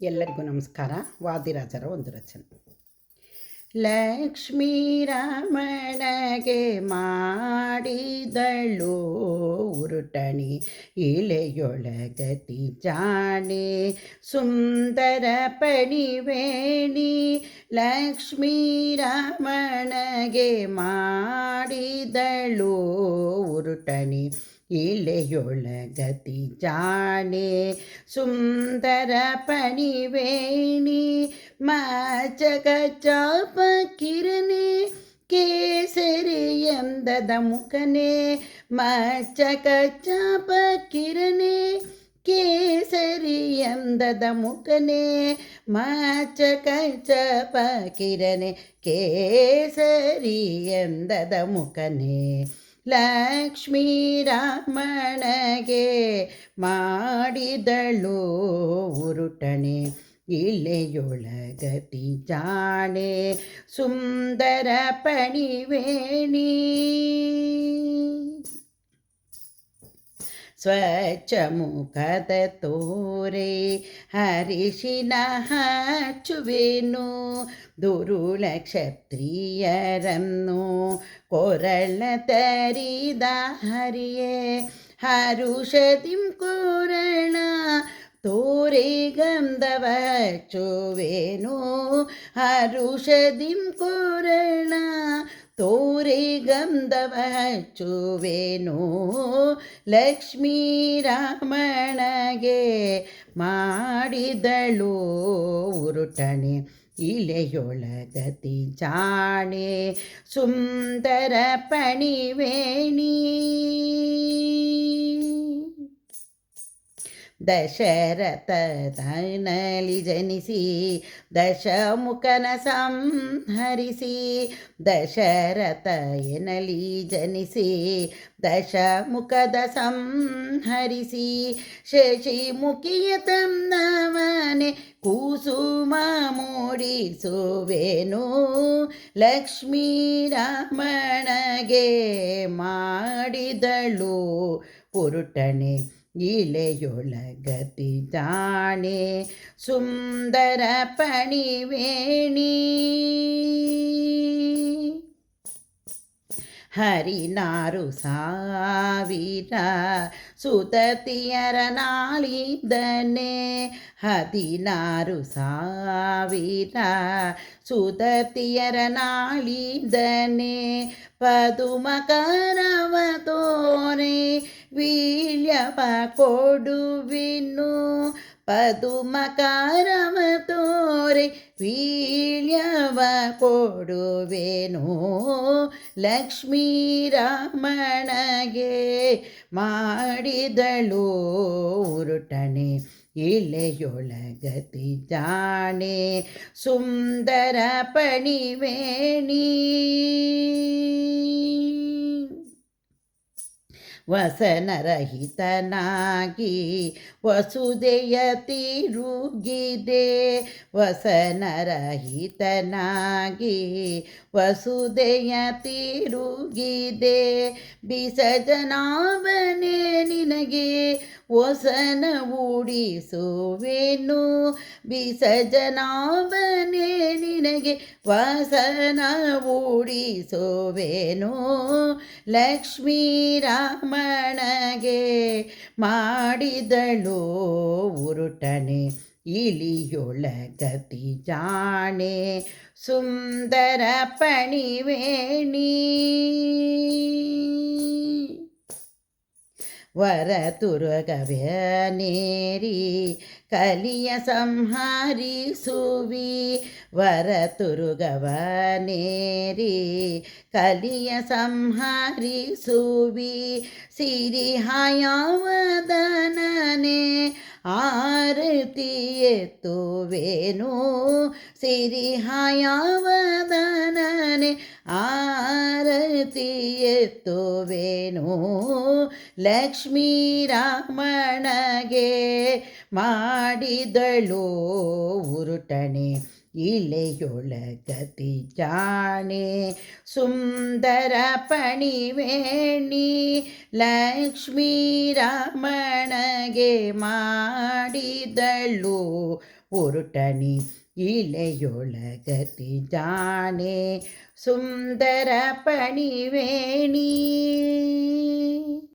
ಎಲ್ಲರಿಗೂ ನಮಸ್ಕಾರ. ವಾದಿರಾಜರ ಒಂದು ರಚನೆ. ಲಕ್ಷ್ಮೀ ರಮಣಗೆ ಮಾಡಿದಳು ಉರುಟಣಿ ಇಳೆಯೊಳಗತಿ ಜಾಣೆ ಸುಂದರ ಪಣಿವೇಣಿ ಲಕ್ಷ್ಮೀ ರಮಣಗೆ ಮಾಡಿದಳು ಉರುಟಣಿ ಇಳೆಯೊಳಗತಿ ಜಾಣೆ ಸುಂದರ ಪಣಿವೇಣಿ ಮಾಚಕ ಚಾಪ ಕಿರಣೆ ಕೇಸರಿ ಎಂದದ ಮುಖನೆ ಮಚಕ ಚಾಪ ಕಿರಣೆ ಕೇಸರಿ ಎಂದದ ಮುಖನೆ ಮಾಚಕ ಚಪ ಕಿರಣೆ ಕೇಸರಿ ಎಂದದ ಮುಖನೆ ಲಕ್ಷ್ಮೀ ರಾಮಣಗೆ ಮಾಡಿದಳು ಉರುಟಣೆ ಇಳೆಯೊಳಗತಿ ಜಾಣೆ ಸುಂದರ ಪಣಿವೇಣಿ. ಸ್ವಚ್ಛ ಮುಖದ ತೋರೆ ಹರಿಶಿನ ಹಚ್ಚುವೆನು ದುರುಳ ಕ್ಷತ್ರಿಯರನ್ನು ಕೊರಳ ತರಿದ ಹರಿಯೇ ಹರುಷದಿಂ ಕೋರಣ ತೋರೆ ಗಂಧವ ಚುವೇನು ಹರುಷದಿಂ ಕೋರಣ ತೋರೆ ಗಂಧವ ಚುವೇನು ಲಕ್ಷ್ಮೀ ರಾಮಣಗೆ ಮಾಡಿದಳು ಉರುಟಣೆ ಇಲೆಯೊಳಗತಿ ಜಾಣೆ ಸುಂದರ ಪಣಿವೇಣಿ. ದಶರಥನಲಿ ಜನಿಸಿ, ದಶಮುಖನ ಸಂಹರಿಸಿ, ದಶರಥ ಎನಲಿ ಜನಿಸಿ, ದಶಮುಖದ ಸಂಹರಿಸಿ. ಶಶಿಮುಖಿಯ ತನ್ನವನೆ ಕುಸುಮ ಮೂಡಿಸುವೆನು ಲಕ್ಷ್ಮೀ ರಾಮಣಗೆ ಮಾಡಿದಳು ಪುರುಟಣೆ ಇಳೆಯೊಳಗತಿ ಜಾಣೆ ಸುಂದರ ಪಣಿವೇಣಿ ಹರಿನಾರು ಸಾವಿರ ಸುತತಿಯರ ನಾಳಿದನೆ ಹದಿನಾರು ಸಾವಿರ ಸುತತಿಯರ ನಾಳಿದನೆ ಪದುಮಕರವ ತೋರೆ ವೀಳ್ಯವ ಕೊಡುವಿನು. ಪದುಮಕಾರವ ತೋರೆ ವೀಳ್ಯವ ಕೊಡುವೆನು. ಲಕ್ಷ್ಮೀ ರಾಮಣಗೆ ಮಾಡಿದಳು ಉರುಟಣೆ ಇಳೆಯೊಳಗತಿ ಜಾಣೆ ಸುಂದರ ಪಣಿವೇಣಿ. ವಸನರಹಿತನಾಗಿ ವಸುದೆಯ ತಿರುಗಿದೆ ವಸನರಹಿತನಾಗಿ ವಸುದೆಯ ತಿರುಗಿದೆ ಬಿಸಜನಾವನೆ ನಿನಗೆ ವಸನ ಉಡಿಸುವೆನು ಬಿಸಜನಾವನೆ ನಿನಗೆ ವಸನ ಉಡಿಸುವೆನು ಲಕ್ಷ್ಮೀ ರಾಮಣಗೆ ಮಾಡಿದಳು ಉರುಟನೆ ಇಲಿಯೊಳಗತಿ ಜಾಣೆ ಸುಂದರ ಪಣಿವೇಣಿ. ವರ ತುರುಗವ್ಯನೇರಿ ಕಲಿಯ ಸಂಹರಿಸುವಿ ವರ ತುರುಗವನೇರಿ ಕಲಿಯ ಸಂಹರಿಸುವಿ ಸಿರಿ ಹಾಯವದನನೆ ಆರತಿ ಎತ್ತುವೇನು ಸಿರಿ ಹಾಯವದನನೆ ಆರತಿಯೆತ್ತುವೇನು ಲಕ್ಷ್ಮೀ ರಾಮಣಗೆ ಮಾಡಿದಳು ಉರುಟಣೆ ಇಲೆಯೊಳಗತಿ ಜಾಣೆ ಸುಂದರ ಪಣಿವೇಣಿ ಲಕ್ಷ್ಮೀ ರಾಮಣಗೆ ಮಾಡಿದಳು ಉರುಟಣಿ ಇಲೆಯೊಳಗತಿ ಜಾಣೆ ಸುಂದರ ಪಣಿವೇಣಿ